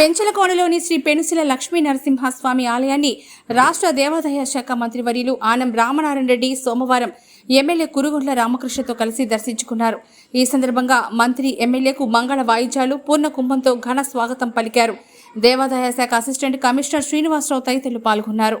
పెంచలకోనలోని శ్రీ పెనుసిల లక్ష్మీ నరసింహస్వామి ఆలయాన్ని రాష్ట్ర దేవాదాయ శాఖ మంత్రివర్యులు ఆనం రామనారాయణ రెడ్డి సోమవారం ఎమ్మెల్యే కురుగుండ్ల రామకృష్ణతో కలిసి దర్శించుకున్నారు. ఈ సందర్భంగా మంత్రి ఎమ్మెల్యేకు మంగళ వాయిద్యాలు పూర్ణ కుంభంతో ఘన స్వాగతం పలికారు. దేవాదాయ శాఖ అసిస్టెంట్ కమిషనర్ శ్రీనివాసరావు తదితరులు పాల్గొన్నారు.